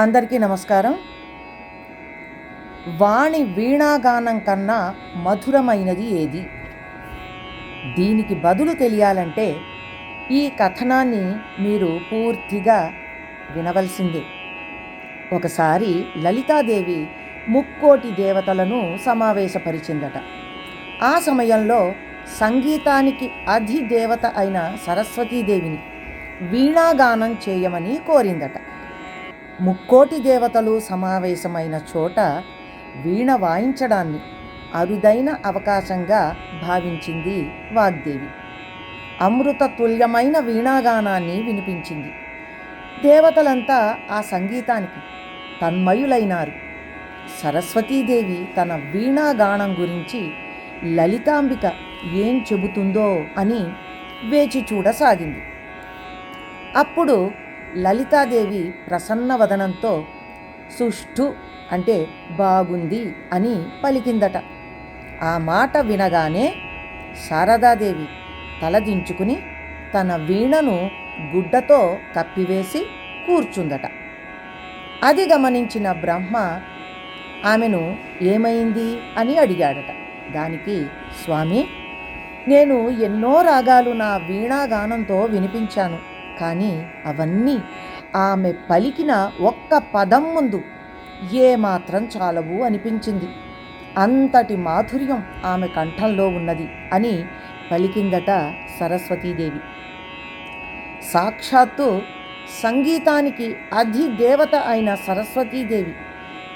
అందరికీ నమస్కారం. వాణి వీణాగానం కన్నా మధురమైనది ఏది? దీనికి బదులు తెలియాలంటే ఈ కథనాన్ని మీరు పూర్తిగా వినవలసిందే. ఒకసారి లలితాదేవి ముక్కోటి దేవతలను సమావేశపరిచిందట. ఆ సమయంలో సంగీతానికి అధిదేవత అయిన సరస్వతీదేవిని వీణాగానం చేయమని కోరిందట. ముక్కోటి దేవతలు సమావేశమైన చోట వీణ వాయించడాన్ని అరుదైన అవకాశంగా భావించింది వాగ్దేవి. అమృత తుల్యమైన వీణాగానాన్ని వినిపించింది. దేవతలంతా ఆ సంగీతానికి తన్మయులైనారు. సరస్వతీదేవి తన వీణాగానం గురించి లలితాంబిక ఏం చెబుతుందో అని వేచి చూడసాగింది. అప్పుడు లలితాదేవి ప్రసన్నవదనంతో సుష్ఠు అంటే బాగుంది అని పలికిందట. ఆ మాట వినగానే శారదాదేవి తలదించుకుని తన వీణను గుడ్డతో కప్పివేసి కూర్చుందట. అది గమనించిన బ్రహ్మ ఆమెను ఏమైంది? అని అడిగాడట. దానికి స్వామి నేను ఎన్నో రాగాలు నా వీణాగానంతో వినిపించాను. కానీ అవన్నీ ఆమె పలికిన ఒక్క పదం ముందు ఏమాత్రం చాలవు అనిపించింది. అంతటి మాధుర్యం ఆమె కంఠంలో ఉన్నది అని పలికిందట సరస్వతీదేవి. సాక్షాత్తు సంగీతానికి అధిదేవత అయిన సరస్వతీదేవి.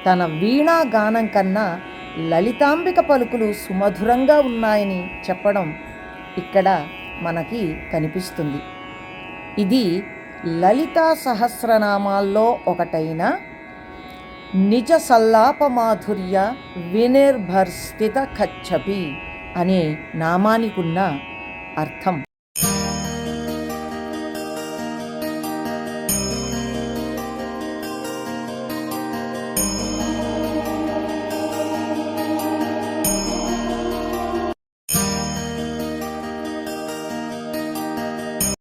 తన వీణా గానం కన్నా లలితాంబిక పలుకులు సుమధురంగా ఉన్నాయని చెప్పడం ఇక్కడ మనకి కనిపిస్తుంది. ఇది లలితా సహస్రనామాల్లో ఒకటైన నిజ సల్లాపమాధుర్య వినిర్భర్స్థిత కచ్చపి అనే నామానికున్న అర్థం.